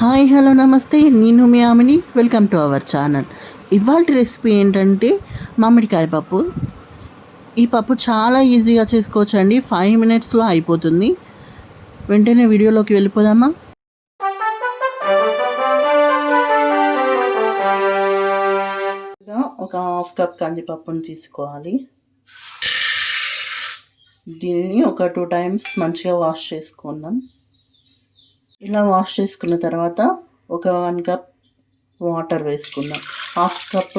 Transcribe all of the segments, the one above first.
Hi hello నమస్తే. నేను మీ ఆమెని. వెల్కమ్ టు అవర్ ఛానల్ ఇవాళ రెసిపీ ఏంటంటే మామిడికాయ పప్పు. ఈ పప్పు చాలా ఈజీగా చేసుకోవచ్చు అండి ఫైవ్ మినిట్స్లో అయిపోతుంది. వెంటనే వీడియోలోకి వెళ్ళిపోదామా? ఒక హాఫ్ కప్ కందిపప్పుని తీసుకోవాలి. దీన్ని ఒక టూ టైమ్స్ మంచిగా వాష్ చేసుకుందాం. ఇలా వాష్ చేసుకున్న తర్వాత ఒక వన్ కప్ వాటర్ వేసుకుందాం. హాఫ్ కప్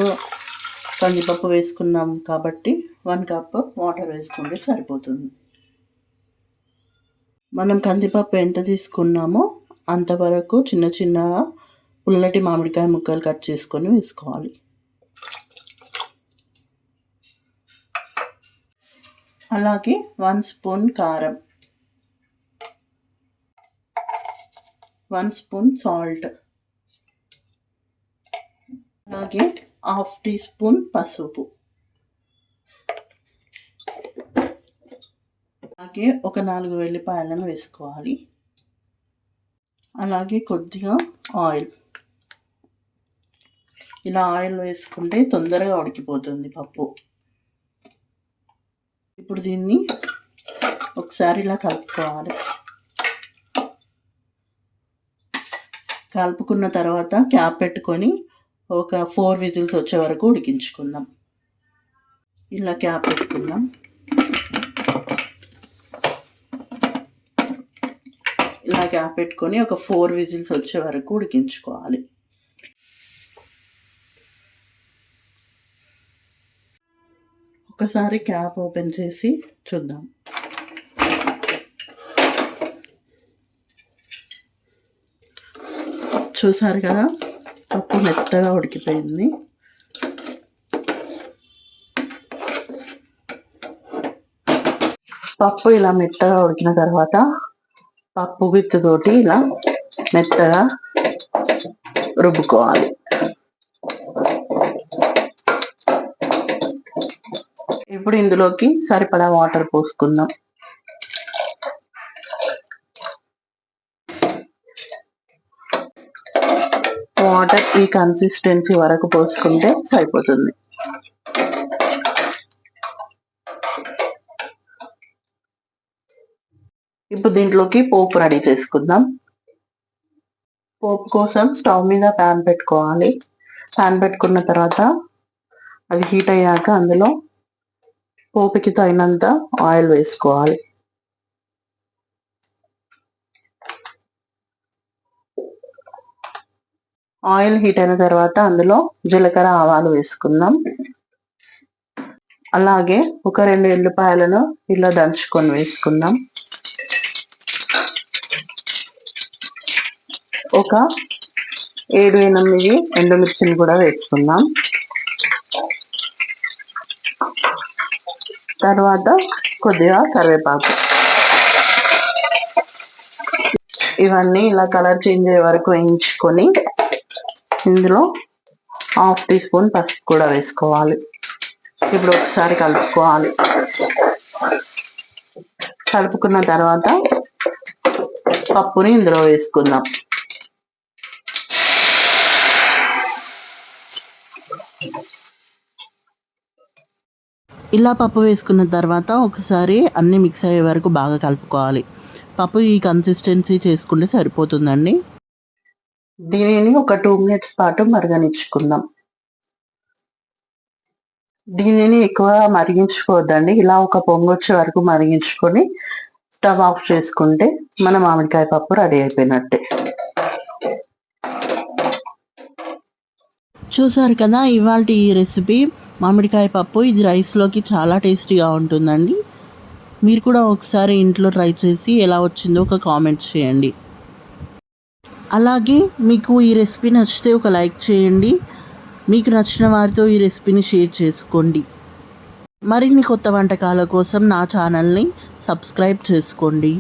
కందిపప్పు వేసుకున్నాం కాబట్టి వన్ కప్ వాటర్ వేసుకుంటే సరిపోతుంది. మనం కందిపప్పు ఎంత తీసుకున్నామో అంతవరకు చిన్న చిన్న పుల్లటి మామిడికాయ ముక్కలు కట్ చేసుకొని వేసుకోవాలి. అలాగే వన్ స్పూన్ కారం. One spoon salt. అలాగే హాఫ్ టీ స్పూన్ పసుపు. అలాగే ఒక నాలుగు వెల్లిపాయలను వేసుకోవాలి. అలాగే కొద్దిగా ఆయిల్. ఇలా ఆయిల్ వేసుకుంటే తొందరగా ఉడికిపోతుంది పప్పు. ఇప్పుడు దీన్ని ఒకసారి ఇలా కలుపుకోవాలి. కలుపుకున్న తర్వాత క్యాప్ పెట్టుకొని ఒక ఫోర్ విజిల్స్ వచ్చే వరకు ఉడికించుకుందాం. ఇలా క్యాప్ పెట్టుకుందాం. ఇలా క్యాప్ పెట్టుకొని ఒక ఫోర్ విజిల్స్ వచ్చే వరకు ఉడికించుకోవాలి. ఒకసారి క్యాప్ ఓపెన్ చేసి చూద్దాం. చూసారు కదా? పప్పు మెత్తగా ఉడికిపోయింది. పప్పు ఇలా మెత్తగా ఉడికిన తర్వాత పప్పు గుత్తుతోటి ఇలా మెత్తగా రుబ్బుకోవాలి. ఇప్పుడు ఇందులోకి సరిపడా వాటర్ పోసుకుందాం. వాటర్ ఈ కన్సిస్టెన్సీ వరకు పోసుకుంటే సరిపోతుంది. ఇప్పుడు దీంట్లోకి పోపు రెడీ చేసుకుందాం. పోపు కోసం స్టవ్ మీద ప్యాన్ పెట్టుకోవాలి. ప్యాన్ పెట్టుకున్న తర్వాత అది హీట్ అయ్యాక అందులో పోపుకి తగినంత ఆయిల్ వేసుకోవాలి. ఆయిల్ హీట్ అయిన తర్వాత అందులో జీలకర్ర ఆవాలు వేసుకుందాం. అలాగే ఒక రెండు ఎల్లిపాయలను ఇలా దంచుకొని వేసుకుందాం. ఒక ఏడు ఎనిమిది ఎండుమిర్చిని కూడా వేసుకుందాం. తర్వాత కొద్దిగా కరివేపాకు. ఇవన్నీ ఇలా కలర్ చేంజ్ అయ్యే వరకు వేయించుకొని ఇందులో హాఫ్ టీ స్పూన్ పసుపు కూడా వేసుకోవాలి. ఇప్పుడు ఒకసారి కలుపుకోవాలి. కలుపుకున్న తర్వాత పప్పుని ఇందులో వేసుకుందాం. ఇలా పప్పు వేసుకున్న తర్వాత ఒకసారి అన్ని మిక్స్ అయ్యే వరకు బాగా కలుపుకోవాలి. పప్పు ఈ కన్సిస్టెన్సీ చేసుకుంటే సరిపోతుందండి. దీనిని ఒక టూ మినిట్స్ పాటు మరగనిచ్చుకుందాం. దీనిని ఎక్కువ మరిగించుకోవద్దండి. ఇలా ఒక పొంగొచ్చే వరకు మరిగించుకొని స్టవ్ ఆఫ్ చేసుకుంటే మన మామిడికాయ పప్పు రెడీ అయిపోయినట్టే. చూసారు కదా ఇవాళ ఈ రెసిపీ మామిడికాయ పప్పు. ఇది రైస్లోకి చాలా టేస్టీగా ఉంటుందండి. మీరు కూడా ఒకసారి ఇంట్లో ట్రై చేసి ఎలా వచ్చిందో ఒక కామెంట్ చేయండి. అలాగే మీకు ఈ రెసిపీ నచ్చితే ఒక లైక్ చేయండి. మీకు నచ్చిన వారితో ఈ రెసిపీని షేర్ చేసుకోండి. మరిన్ని కొత్త వంటకాల కోసం నా ఛానల్ని సబ్స్క్రైబ్ చేసుకోండి.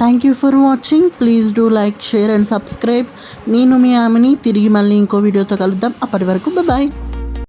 Thank you for watching please do like share and subscribe నేను మీ ఆమెని. తిరిగి మళ్ళీ ఇంకో వీడియోతో కలుద్దాం. అప్పటి వరకు బాయ్